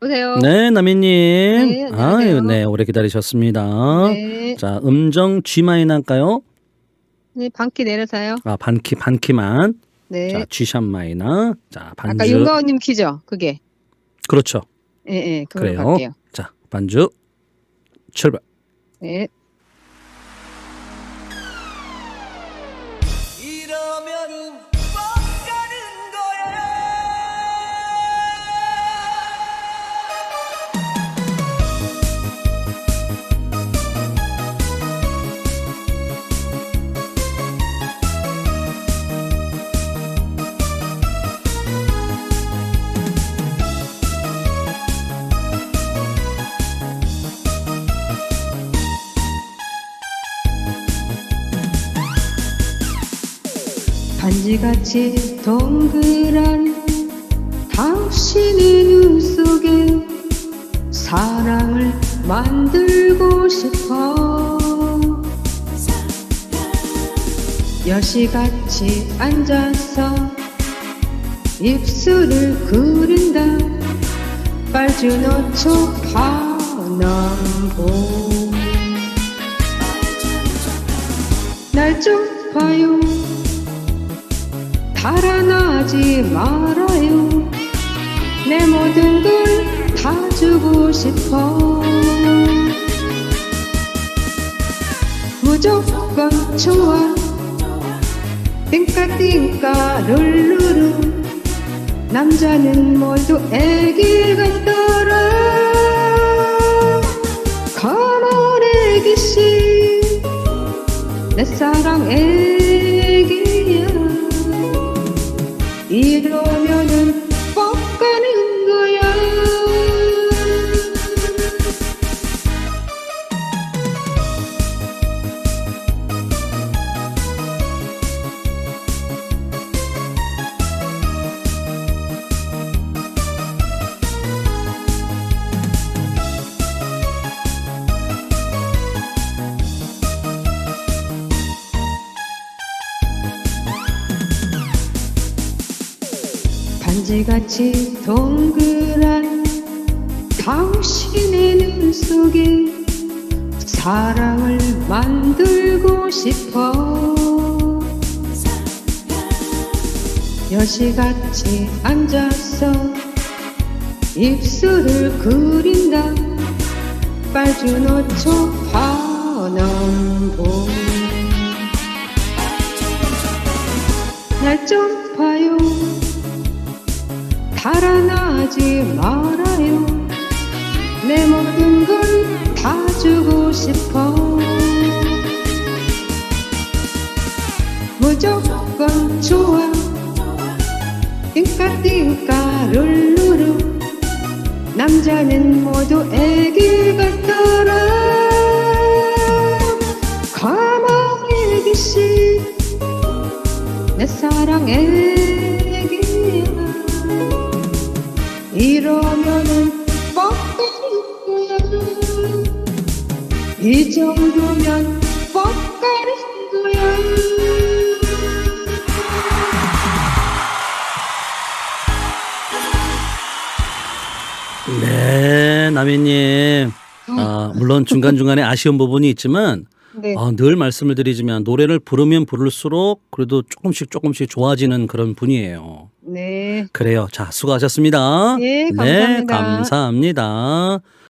여보세요? 네, 나미님. 네, 안녕하세요. 아유, 네, 오래 기다리셨습니다. 네. 자, 음정 G 마이너 할까요? 네, 반키 내려서요. 아, 반키, 반키만. 네. 자, G샵 마이너. 자, 아까 반주. 윤가원님 키죠? 그게. 그렇죠. 예, 예, 그걸로 그래요. 갈게요. 자, 반주. 출발. 네. 이러면 반지같이 동그란 당신의 눈 속에 사랑을 만들고 싶어. 여시같이 앉아서 입술을 그린다. 빨주노초 파남보 날 좀 봐요 달아나지 말아요. 내 모든 걸 다 주고 싶어. 무조건 좋아. 띵까 띵까 룰루루 남자는 모두 애기 같더라. 가만 애기씨. 내 사랑 애기 야 반지같이 동그란 당신의 눈 속에 사랑을 만들고 싶어. 여시같이 앉아서 입술을 그린다. 빨주노초 파남보. 날 좀 봐요 달아나지 말아요. 내 모든 걸 다 주고 싶어. 무조건 좋아. 띵까 띵까 룰루루 남자는 모두 애기 같더라. 가만 애기씨 내 사랑 애 이러면은 뻑가는 거야 이 정도면 뻑가는 거야 네, 나미님. 아, 물론 중간중간에 아쉬운 부분이 있지만, 네. 아, 늘 말씀을 드리지만, 노래를 부르면 부를수록 그래도 조금씩 조금씩 좋아지는 그런 분이에요. 네. 그래요. 자, 수고하셨습니다. 예, 네, 감사합니다. 감사합니다.